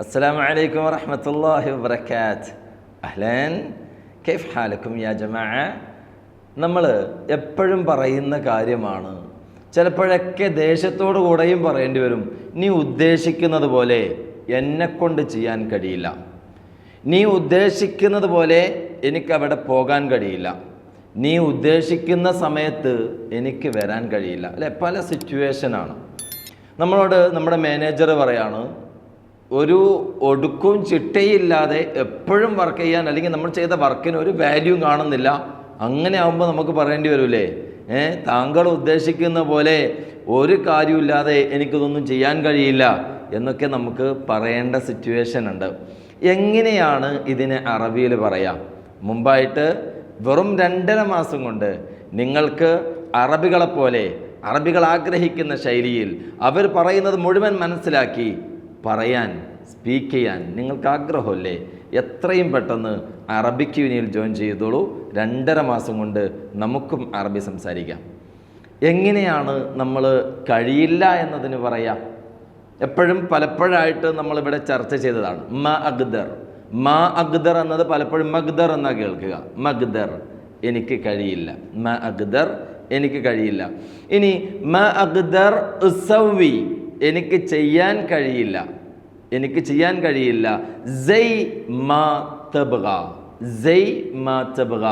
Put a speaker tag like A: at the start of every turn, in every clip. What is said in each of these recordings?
A: السلام عليكم ورحمة الله وبركاته أهلا كيف حالكم يا جماعة നമ്മൾ എപ്പോഴും പറയുന്ന കാര്യമാണ് ചിലപ്പോഴൊക്കെ ദേശത്തോടു കൂടെയും പറയേണ്ടി വരും നീ ഉദ്ദേശിക്കുന്നത് പോലെ എന്നെക്കൊണ്ട് ചെയ്യാൻ കഴിയില്ല നീ ഉദ്ദേശിക്കുന്നത് പോലെ എനിക്ക് അവിടെ പോകാൻ കഴിയില്ല നീ ഉദ്ദേശിക്കുന്ന സമയത്ത് എനിക്ക് വരാൻ കഴിയില്ല അല്ലെ പല സിറ്റുവേഷനാണ് നമ്മളോട് നമ്മുടെ മാനേജർ പറയാണ് ഒരു ഒടുക്കും ചിട്ടയില്ലാതെ എപ്പോഴും വർക്ക് ചെയ്യാൻ അല്ലെങ്കിൽ നമ്മൾ ചെയ്ത വർക്കിന് ഒരു വാല്യൂ കാണുന്നില്ല. അങ്ങനെ ആകുമ്പോൾ നമുക്ക് പറയേണ്ടി വരൂലേ? ഏ താങ്കൾ ഉദ്ദേശിക്കുന്ന പോലെ ഒരു കാര്യമില്ലാതെ എനിക്കിതൊന്നും ചെയ്യാൻ കഴിയില്ല എന്നൊക്കെ നമുക്ക് പറയേണ്ട സിറ്റുവേഷൻ ഉണ്ട്. എങ്ങനെയാണ് ഇതിനെ അറബിയിൽ പറയാം? മുമ്പായിട്ട് വെറും രണ്ടര മാസം കൊണ്ട് നിങ്ങൾക്ക് അറബികളെപ്പോലെ അറബികൾ ആഗ്രഹിക്കുന്ന ശൈലിയിൽ അവർ പറയുന്നത് മുഴുവൻ മനസ്സിലാക്കി. പറയാൻ സ്പീക്ക് ചെയ്യാൻ നിങ്ങൾക്ക് ആഗ്രഹമല്ലേ എത്രയും പെട്ടെന്ന് അറബിക്ക് യൂണിയിൽ ജോയിൻ ചെയ്തോളൂ. രണ്ടര മാസം കൊണ്ട് നമുക്കും അറബി സംസാരിക്കാം. എങ്ങനെയാണ് നമ്മൾ കഴിയില്ല എന്നതിന് പറയാം? എപ്പോഴും പലപ്പോഴായിട്ട് നമ്മളിവിടെ ചർച്ച ചെയ്തതാണ്. മ അഗ്ദർ. മ അഗ്ദർ എന്നത് പലപ്പോഴും മഗ്ദർ എന്നാ കേൾക്കുക. മഗ്ദർ. എനിക്ക് കഴിയില്ല. മ അഗ്ദർ. എനിക്ക് കഴിയില്ല. ഇനി മ അഗ്ദർ ഉസവി എനിക്ക് ചെയ്യാൻ കഴിയില്ല. എനിക്ക് ചെയ്യാൻ കഴിയില്ല. ജയ് മാ തബ്ഗ. ജയ് മാ തബ്ഗ.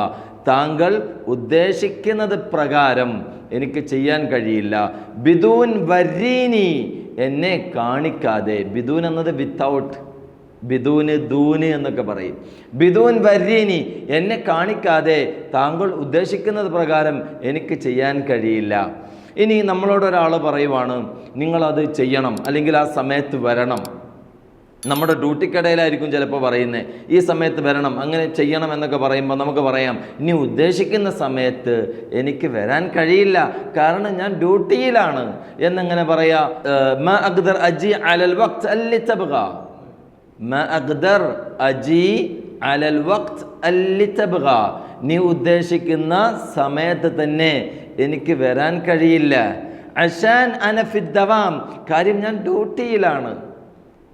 A: താങ്കൾ ഉദ്ദേശിക്കുന്നത് പ്രകാരം എനിക്ക് ചെയ്യാൻ കഴിയില്ല. ബിദൂൻ വരീനി എന്നെ കാണിക്കാതെ. ബിദൂൻ എന്നത് വിത്തൗട്ട് ബിദൂന് ദൂന് എന്നൊക്കെ പറയും. ബിദൂൻ വരീനി എന്നെ കാണിക്കാതെ താങ്കൾ ഉദ്ദേശിക്കുന്നത് പ്രകാരം എനിക്ക് ചെയ്യാൻ കഴിയില്ല. ഇനി നമ്മളോട് ഒരാൾ പറയുവാണ് നിങ്ങളത് ചെയ്യണം അല്ലെങ്കിൽ ആ സമയത്ത് വരണം. നമ്മുടെ ഡ്യൂട്ടിക്കിടയിലായിരിക്കും ചിലപ്പോൾ പറയുന്നത് ഈ സമയത്ത് വരണം അങ്ങനെ ചെയ്യണം എന്നൊക്കെ പറയുമ്പോൾ നമുക്ക് പറയാം ഇനി ഉദ്ദേശിക്കുന്ന സമയത്ത് എനിക്ക് വരാൻ കഴിയില്ല കാരണം ഞാൻ ഡ്യൂട്ടിയിലാണ്. എന്നങ്ങനെ പറയാ അജി അലൽ അജി അലൽ നീ ഉദ്ദേശിക്കുന്ന സമയത്ത് തന്നെ എനിക്ക് വരാൻ കഴിയില്ല. അഷാൻ അനഫിദ്ദവാം കാര്യം ഞാൻ ഡ്യൂട്ടിയിലാണ്.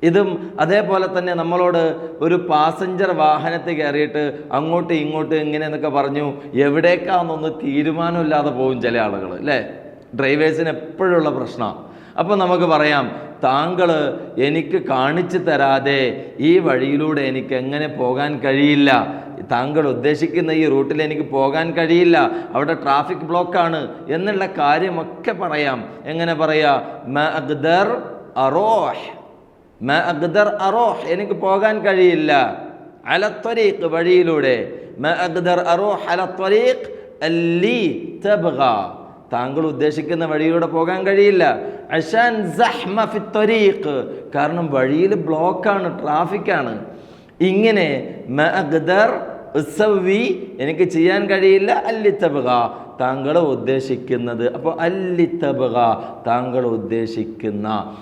A: ഇതും അതേപോലെ തന്നെ നമ്മളോട് ഒരു പാസഞ്ചർ വാഹനത്തിൽ കയറിയിട്ട് അങ്ങോട്ടും ഇങ്ങോട്ടും ഇങ്ങനെ എന്നൊക്കെ പറഞ്ഞു എവിടേക്കാണെന്നൊന്ന് തീരുമാനമില്ലാതെ പോകും ചില ആളുകൾ അല്ലേ? ഡ്രൈവേഴ്സിന് എപ്പോഴുള്ള പ്രശ്നമാണ് അപ്പോൾ നമുക്ക് പറയാം താങ്കൾ എനിക്ക് കാണിച്ചു തരാതെ ഈ വഴിയിലൂടെ എനിക്ക് എങ്ങനെ പോകാൻ കഴിയില്ല. താങ്കൾ ഉദ്ദേശിക്കുന്ന ഈ റൂട്ടിൽ എനിക്ക് പോകാൻ കഴിയില്ല. അവിടെ ട്രാഫിക് ബ്ലോക്കാണ് എന്നുള്ള കാര്യമൊക്കെ പറയാം. എങ്ങനെ പറയാ? മ അഗ്ദർ അറോഹ്. മ അഗ്ദർ അറോഹ്. എനിക്ക് പോകാൻ കഴിയില്ല. അലത്വരീഖ് വഴിയിലൂടെ. മ അഗ്ദർ അറോഹ് അലത്വരീഖ് അല്ലി തബ്ഗ. താങ്കൾ ഉദ്ദേശിക്കുന്ന വഴിയിലൂടെ പോകാൻ കഴിയില്ല. സഹ്മ കാരണം വഴിയിൽ ബ്ലോക്കാണ് ട്രാഫിക്കാണ് ഇങ്ങനെ ഉസവി എനിക്ക് ചെയ്യാൻ കഴിയില്ല അല്ലിത്തബുക താങ്കൾ ഉദ്ദേശിക്കുന്നത് അപ്പോൾ അല്ലിത്തബുക താങ്കൾ ഉദ്ദേശിക്കുന്ന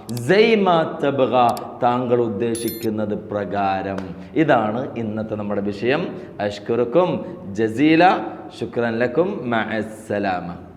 A: തബുക താങ്കൾ ഉദ്ദേശിക്കുന്നത് പ്രകാരം. ഇതാണ് ഇന്നത്തെ നമ്മുടെ വിഷയം. അഷ്കുറുക്കും ജസീല ശുക്രൻ ലക്കും മഅസ്സലാമ.